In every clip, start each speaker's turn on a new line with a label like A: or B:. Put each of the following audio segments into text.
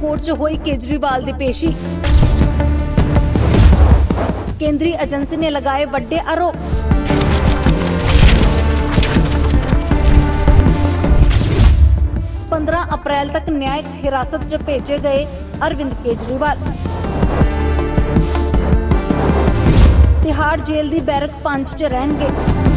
A: Court 'ਚ ਹੋਈ ਕੇਜਰੀਵਾਲ ਦੀ ਪੇਸ਼ੀ। ਕੇਂਦਰੀ ਏਜੰਸੀ ਨੇ ਲਗਾਏ ਵੱਡੇ ਆਰੋਪ। 15 ਅਪ੍ਰੈਲ ਤੱਕ ਨਿਆਇਕ ਹਿਰਾਸਤ 'ਚ ਭੇਜੇ ਗਏ ਅਰਵਿੰਦ ਕੇਜਰੀਵਾਲ। ਤਿਹਾੜ ਜੇਲ੍ਹ ਦੀ ਬੈਰਕ ਪੰਜ 'ਚ ਰਹਿਣਗੇ।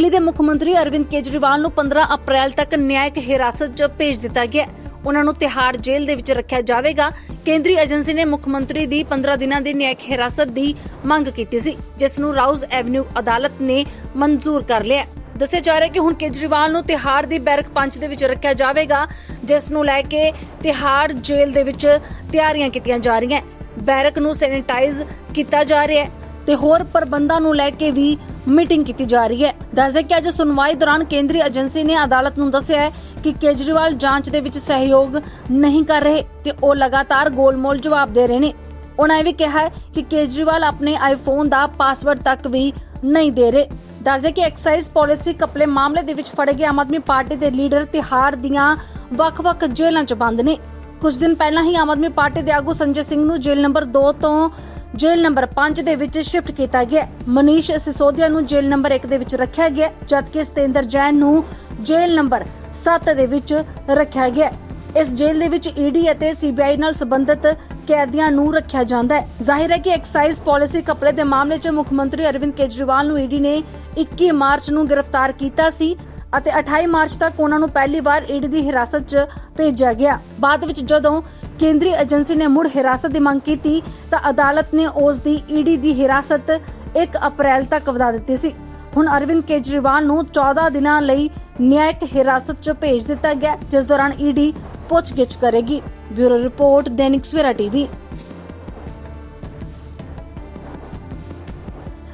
A: ਦਿੱਲੀ ਦੇ ਮੁੱਖ ਮੰਤਰੀ ਅਰਵਿੰਦ ਕੇਜਰੀਵਾਲ ਨੂੰ 15 ਅਪ੍ਰੈਲ ਤੱਕ ਨਿਆਇਕ ਹਿਰਾਸਤ 'ਚ ਭੇਜ ਦਿੱਤਾ ਗਿਆ ਉਹਨਾਂ ਨੂੰ ਤਿਹਾੜ ਜੇਲ੍ਹ ਦੇ ਵਿੱਚ ਰੱਖਿਆ ਜਾਵੇਗਾ। ਕੇਂਦਰੀ ਏਜੰਸੀ ਨੇ ਮੁੱਖ ਮੰਤਰੀ ਦੀ 15 ਦਿਨਾਂ ਦੀ ਨਿਆਇਕ ਹਿਰਾਸਤ ਦੀ ਮੰਗ ਕੀਤੀ ਸੀ, ਜਿਸ ਨੂੰ ਰਾਉਜ਼ ਐਵਨਿਊ ਅਦਾਲਤ ਨੇ ਮਨਜ਼ੂਰ ਕਰ ਲਿਆ ਦੱਸਿਆ ਜਾ ਰਿਹਾ ਕਿ ਹੁਣ ਕੇਜਰੀਵਾਲ ਨੂੰ ਤਿਹਾੜ ਦੀ ਬੈਰਕ ਪੰਚ ਦੇ ਵਿੱਚ ਰੱਖਿਆ ਜਾਵੇਗਾ, ਜਿਸ ਨੂੰ ਲੈ ਕੇ ਤਿਹਾੜ ਜੇਲ੍ਹ ਦੇ ਵਿੱਚ ਤਿਆਰੀਆਂ ਕੀਤੀਆਂ ਜਾ ਰਹੀਆਂ ਬੈਰਕ ਨੂੰ ਸੈਨੀਟਾਈਜ਼ ਕੀਤਾ ਜਾ ਰਿਹਾ ਹੈ ਤੇ ਹੋਰ ਪ੍ਰਬੰਧਾਂ ਨੂੰ ਲੈ ਕੇ ਵੀ ਮੀਟਿੰਗ ਕੀਤੀ ਜਾ ਰਹੀ ਹੈ। ਦੱਸਦੇ ਕਿ ਅੱਜ ਸੁਣਵਾਈ ਦੌਰਾਨ ਕੇਂਦਰੀ ਏਜੰਸੀ ਨੇ ਅਦਾਲਤ ਨੂੰ ਦੱਸਿਆ ਹੈ ਕਿ ਕੇਜਰੀਵਾਲ ਜਾਂਚ ਦੇ ਵਿੱਚ ਸਹਿਯੋਗ ਨਹੀਂ ਕਰ ਰਹੇ ਤੇ ਉਹ ਲਗਾਤਾਰ ਗੋਲਮੋਲ ਜਵਾਬ ਦੇ ਰਹੇ ਨੇ। ਉਹਨਾਂ ਇਹ ਵੀ ਕਿਹਾ ਕਿ ਕੇਜਰੀਵਾਲ ਆਪਣੇ ਆਈਫੋਨ ਦਾ ਪਾਸਵਰਡ ਤੱਕ ਵੀ ਨਹੀਂ ਦੇ ਰਹੇ। ਦੱਸਦੇ ਕਿ ਐਕਸਾਈਜ਼ ਪਾਲਿਸੀ ਕਪਲੇ ਮਾਮਲੇ ਦੇ ਵਿੱਚ ਫੜੇ ਗਏ ਆਮ ਆਦਮੀ ਪਾਰਟੀ ਦੇ ਲੀਡਰ ਤਿਹਾੜ ਦੀਆਂ ਵੱਖ-ਵੱਖ ਜੇਲ੍ਹਾਂ 'ਚ ਬੰਦ ਨੇ। ਕੁਝ ਦਿਨ ਪਹਿਲਾਂ ਹੀ ਆਮ ਆਦਮੀ ਪਾਰਟੀ ਦੇ ਆਗੂ ਸੰਜੇ ਸਿੰਘ ਨੂੰ ਜੇਲ੍ਹ ਨੰਬਰ 2 ਤੋਂ ਜੇਲ੍ਹ ਨੰਬਰ 5 ਦੇ ਵਿੱਚ ਸ਼ਿਫਟ ਕੀਤਾ ਗਿਆ ਮਨੀਸ਼ ਸਿਸੋਦੀਆ ਨੂੰ ਜੇਲ੍ਹ ਨੰਬਰ 1 ਦੇ ਵਿੱਚ ਰੱਖਿਆ ਗਿਆ ਜਦਕਿ ਸਤੇਂਦਰ ਜੈਨ ਨੂੰ ਜੇਲ੍ਹ ਨੰਬਰ 7 ਦੇ ਵਿੱਚ ਰੱਖਿਆ ਗਿਆ ਇਸ ਜੇਲ੍ਹ ਦੇ ਵਿੱਚ ਈਡੀ ਅਤੇ ਸੀਬੀਆਈ ਨਾਲ ਸੰਬੰਧਿਤ ਕੈਦੀਆਂ ਨੂੰ ਰੱਖਿਆ ਜਾਂਦਾ ਹੈ। ਜ਼ਾਹਿਰ ਹੈ ਕਿ ਐਕਸਾਈਜ਼ ਪਾਲਿਸੀ ਕਪੜੇ ਦੇ ਮਾਮਲੇ 'ਚ ਮੁੱਖ ਮੰਤਰੀ ਅਰਵਿੰਦ ਕੇਜਰੀਵਾਲ ਨੂੰ ਈਡੀ ਨੇ 21 ਮਾਰਚ ਨੂੰ ਗ੍ਰਿਫਤਾਰ ਕੀਤਾ ਸੀ। ਅਤੇ 28 ਮਾਰਚ ਤੱਕ ਉਹਨਾਂ ਨੂੰ ਪਹਿਲੀ ਵਾਰ ਈਡੀ ਦੀ ਹਿਰਾਸਤ 'ਚ ਭੇਜਿਆ ਗਿਆ। ਬਾਅਦ ਵਿੱਚ ਜਦੋਂ ਕੇਂਦਰੀ ਏਜੰਸੀ ਨੇ ਮੁੜ ਹਿਰਾਸਤ ਦੀ ਮੰਗ ਕੀਤੀ, ਤਾਂ ਅਦਾਲਤ ਨੇ ਉਸ ਦੀ ਈਡੀ ਦੀ ਹਿਰਾਸਤ 1 ਅਪ੍ਰੈਲ ਤੱਕ ਵਧਾ ਦਿੱਤੀ ਸੀ। ਹੁਣ ਅਰਵਿੰਦ ਕੇਜਰੀਵਾਲ ਨੂੰ 14 ਦਿਨਾਂ ਲਈ ਨਿਆਇਕ ਹਿਰਾਸਤ 'ਚ ਭੇਜ ਦਿੱਤਾ ਗਿਆ, ਜਿਸ ਦੌਰਾਨ ਈਡੀ ਪੁੱਛਗਿੱਛ ਕਰੇਗੀ। Bureau report, Dainik Savera TV.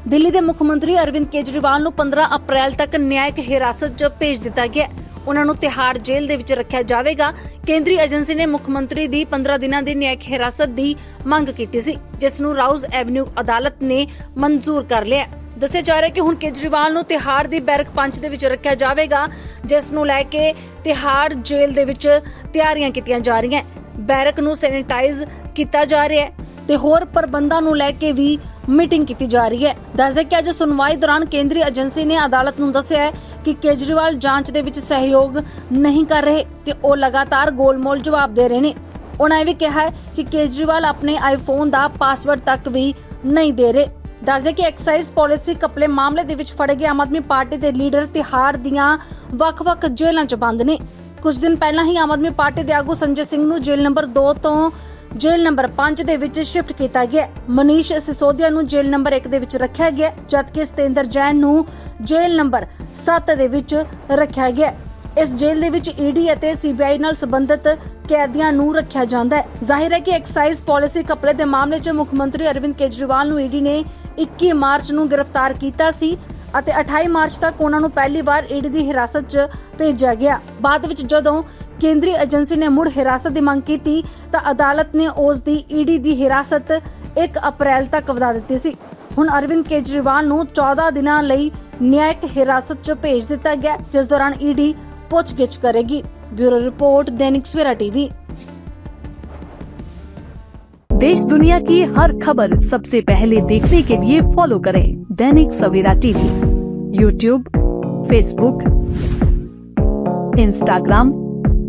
A: Delhi ਦੇ ਮੁੱਖ ਮੰਤਰੀ ਅਰਵਿੰਦ ਕੇਜਰੀਵਾਲ ਨੂੰ 15 ਅਪ੍ਰੈਲ ਤੱਕ ਨਿਆਇਕ ਹਿਰਾਸਤ 'ਚ ਭੇਜ ਦਿੱਤਾ ਗਿਆ ਉਹਨਾਂ ਨੂੰ ਤਿਹਾੜ ਜੇਲ੍ਹ ਦੇ ਵਿੱਚ ਰੱਖਿਆ ਜਾਵੇਗਾ। ਕੇਂਦਰੀ ਏਜੰਸੀ ਨੇ ਮੁੱਖ ਮੰਤਰੀ ਦੀ 15 ਦਿਨਾਂ ਦੀ ਨਿਆਇਕ ਹਿਰਾਸਤ ਦੀ ਮੰਗ ਕੀਤੀ ਸੀ, ਜਿਸ ਨੂੰ ਰਾਉਜ਼ ਐਵਨਿਊ ਅਦਾਲਤ ਨੇ ਮਨਜ਼ੂਰ ਕਰ ਲਿਆ ਦੱਸਿਆ ਜਾ ਰਿਹਾ ਕਿ ਹੁਣ ਕੇਜਰੀਵਾਲ ਨੂੰ ਤਿਹਾੜ ਦੀ ਬੈਰਕ ਪੰਚ ਦੇ ਵਿੱਚ ਰੱਖਿਆ ਜਾਵੇਗਾ, ਜਿਸ ਨੂੰ ਲੈ ਕੇ ਤਿਹਾੜ ਜੇਲ੍ਹ ਦੇ ਵਿੱਚ ਤਿਆਰੀਆਂ ਕੀਤੀਆਂ ਜਾ ਰਹੀਆਂ ਬੈਰਕ ਨੂੰ ਸੈਨੀਟਾਈਜ਼ ਕੀਤਾ ਜਾ ਰਿਹਾ ਹੈ। ਤੇ ਹੋਰ ਪ੍ਰਬੰਧਾਂ ਨੂੰ ਲੈ ਕੇ ਵੀ ਮੀਟਿੰਗ ਕੀਤੀ ਜਾ ਰਹੀ ਹੈ। ਦੱਸਦੇ ਕਿ ਅੱਜ ਸੁਣਵਾਈ ਦੌਰਾਨ ਕੇਂਦਰੀ ਏਜੰਸੀ ਨੇ ਅਦਾਲਤ ਨੂੰ ਦੱਸਿਆ ਹੈ ਕਿ ਕੇਜਰੀਵਾਲ ਜਾਂਚ ਦੇ ਵਿੱਚ ਸਹਿਯੋਗ ਨਹੀਂ ਕਰ ਰਹੇ ਤੇ ਉਹ ਲਗਾਤਾਰ ਗੋਲਮੋਲ ਜਵਾਬ ਦੇ ਰਹੇ ਨੇ। ਉਹਨਾਂ ਇਹ ਵੀ ਕਿਹਾ ਹੈ ਕਿ ਕੇਜਰੀਵਾਲ ਆਪਣੇ ਆਈਫੋਨ ਦਾ ਪਾਸਵਰਡ ਤੱਕ ਵੀ ਨਹੀਂ ਦੇ ਰਹੇ। ਦੱਸਦੇ ਕਿ ਐਕਸਾਈਜ਼ ਪਾਲਿਸੀ ਕਪਲੇ ਮਾਮਲੇ ਦੇ ਵਿੱਚ ਫੜੇ ਗਏ ਆਮ ਆਦਮੀ ਪਾਰਟੀ ਦੇ ਲੀਡਰ ਤਿਹਾੜ ਦੀਆਂ ਵੱਖ-ਵੱਖ ਜੇਲ੍ਹਾਂ 'ਚ ਬੰਦ ਨੇ। ਕੁਝ ਦਿਨ ਪਹਿਲਾਂ ਹੀ ਆਮ ਆਦਮੀ ਪਾਰਟੀ ਦੇ ਆਗੂ ਸੰਜੇ ਸਿੰਘ ਨੂੰ ਜੇਲ੍ਹ ਨੰਬਰ 2 ਤੋਂ ਜੇਲ੍ਹ ਨੰਬਰ 5 ਦੇ ਵਿੱਚ ਸ਼ਿਫਟ ਕੀਤਾ ਗਿਆ ਮਨੀਸ਼ ਸਿਸੋਦੀਆ ਨੂੰ ਜੇਲ੍ਹ ਨੰਬਰ 1 ਦੇ ਵਿੱਚ ਰੱਖਿਆ ਗਿਆ ਹੈ, ਜਦਕਿ ਸਤੇਂਦਰ ਜੈਨ ਨੂੰ ਜੇਲ੍ਹ ਨੰਬਰ 7 ਦੇ ਵਿੱਚ ਰੱਖਿਆ ਗਿਆ ਇਸ ਜੇਲ੍ਹ ਦੇ ਵਿੱਚ ਈਡੀ ਅਤੇ ਸੀਬੀਆਈ ਨਾਲ ਸੰਬੰਧਿਤ ਕੈਦੀਆਂ ਨੂੰ ਰੱਖਿਆ ਜਾਂਦਾ ਹੈ। ਜ਼ਾਹਿਰ ਹੈ ਕਿ ਐਕਸਾਈਜ਼ ਪਾਲਿਸੀ ਕਪੜੇ ਦੇ ਮਾਮਲੇ 'ਚ ਮੁੱਖ ਮੰਤਰੀ ਅਰਵਿੰਦ ਕੇਜਰੀਵਾਲ ਨੂੰ ਈਡੀ ਨੇ 21 ਮਾਰਚ ਨੂੰ ਗ੍ਰਿਫਤਾਰ ਕੀਤਾ ਸੀ ਅਤੇ 28 ਮਾਰਚ ਤੱਕ ਉਹਨਾਂ ਨੂੰ ਪਹਿਲੀ ਵਾਰ ਈਡੀ ਦੀ ਹਿਰਾਸਤ 'ਚ ਭੇਜਿਆ ਗਿਆ। ਬਾਅਦ ਵਿੱਚ ਜਦੋਂ ਕੇਂਦਰੀ ਏਜੰਸੀ ਨੇ ਮੁੜ ਹਿਰਾਸਤ ਦੀ ਮੰਗ ਕੀਤੀ ਤਾਂ ਅਦਾਲਤ ਨੇ ਉਸ ਦੀ ਈਡੀ ਦੀ ਹਿਰਾਸਤ 1 ਅਪ੍ਰੈਲ ਤੱਕ ਵਧਾ ਦਿੱਤੀ ਸੀ। ਹੁਣ ਅਰਵਿੰਦ ਕੇਜਰੀਵਾਲ ਨੂੰ 14 ਦਿਨਾਂ ਲਈ ਨਿਆਇਕ ਹਿਰਾਸਤ 'ਚ ਭੇਜ ਦਿੱਤਾ ਗਿਆ, ਜਿਸ ਦੌਰਾਨ ਈਡੀ ਪੁੱਛਗਿੱਛ ਕਰੇਗੀ। ਬਿਊਰੋ ਰਿਪੋਰਟ दैनिक सवेरा टीवी
B: देश दुनिया की हर खबर सबसे पहले देखने के लिए फॉलो करें Dainik Savera TV YouTube Facebook Instagram